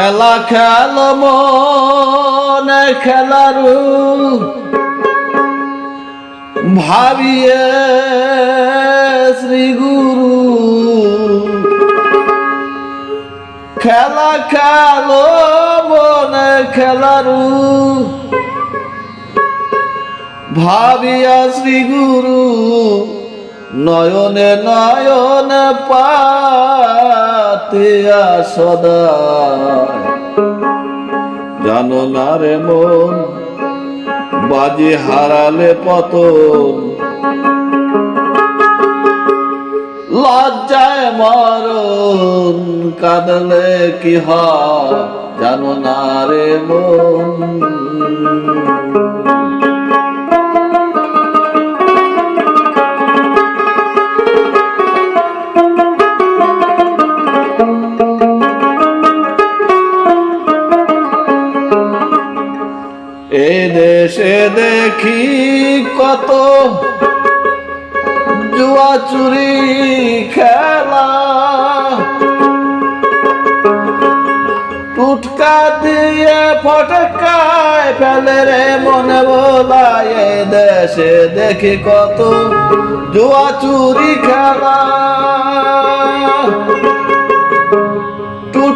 খেলা খেল মনে খেলারু। ভাবিয়ে শ্রী গুরু খেলা খেলো মনে খেলারু। ভাবিয়া শ্রী গুরু নয়নে নয়নে পাতিয়া সদা। জানো না রে মন, বাজি হারালে পতন। লজ্জায় মরণ, কাঁদলে কি হয়, জানো না রে মন। এ দেশে দেখি কত জুয়া চুরি, খেলা। টুটকা দিয়ে ফটকায় ফেলে রে মনে বলায় এ দেশে দেখি কত জুয়া চুরি, খেলা।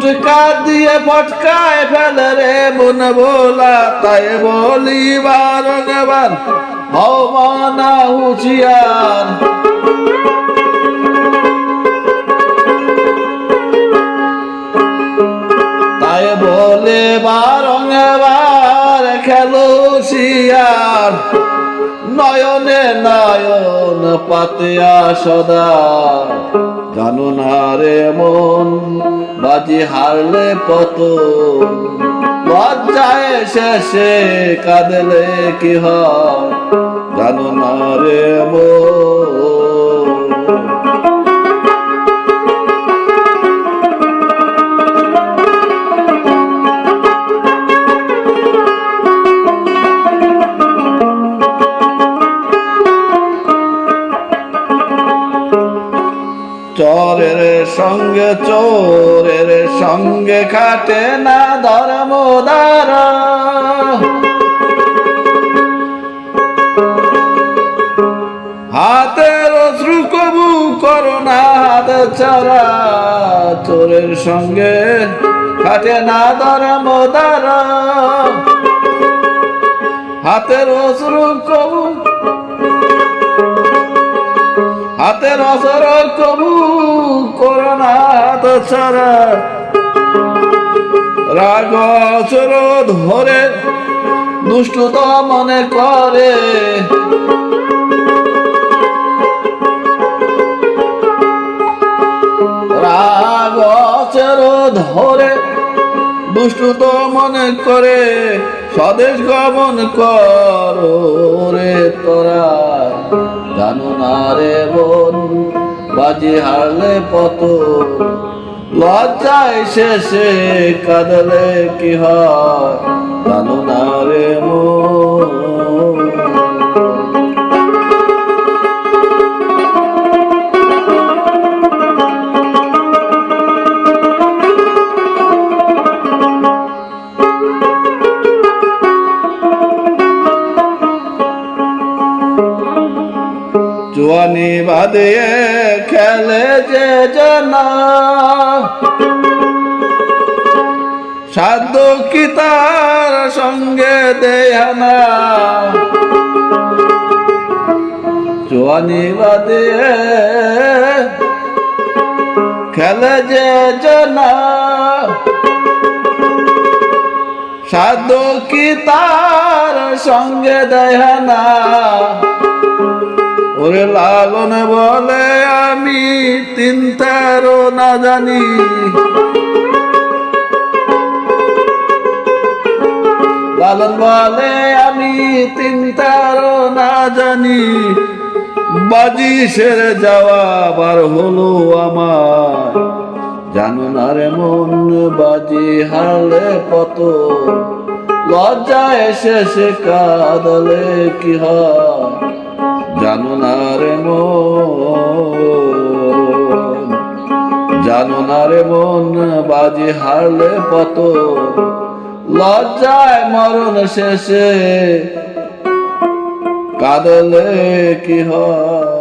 টুটকা দিয়ে ফটকায় ফেলে রে মন ভোলা, তাই বলি বারবার, হও মানা তাই বলে বারংবার খেলো শিয়ার। নয়নে নয়ন পাতিয়া সদা। জানো না রে মন, বাজি হারলে পত লজ্জায় শেষে, কাঁদলে কি হয়? জানো না রে মন চরের সঙ্গে চোরের সঙ্গে খাটে না ধর্মদার হাতের অশ্রু কবু করো না হাত ছাড়া, চোরের সঙ্গে খাটে না ধর্মদার হাতের অশ্রু কবু হাতের অসর কবু করোনা হাত ছাড়া। রাগ অসর ধরে দুষ্টু মনে করে। রাগ অসর ধরে দুষ্টু মনে করে। স্বদেশ গমন কর রে তোরা। জানো না রে বোন বাজি হারলে পত। লজ্জায় শেষে কাঁদলে কি হয়? জানো না রে মন। জোয়ানি বাদিয়ে খেলে যে জানা। সাধ্য কি তার সঙ্গে দেহানা জোয়ানি বাদিয়ে খেলে যে জানা। সাধ্য কি তার সঙ্গে দেহানা ওরে লালন বলে আমি তিন তেরো না জানি। লালন বলে আমি তিন তেরো না জানি। বাজি সেরে যাওয়া বার হলো আমার। জানো না রে মন, বাজি হারলে কত? লজ্জায় শেষে কাঁদলে কি হয়? জানো না রে মন জানো না রে মন বাজি হারলে পত লজ্জায় মরণ শেষে কাদলে কি হয়?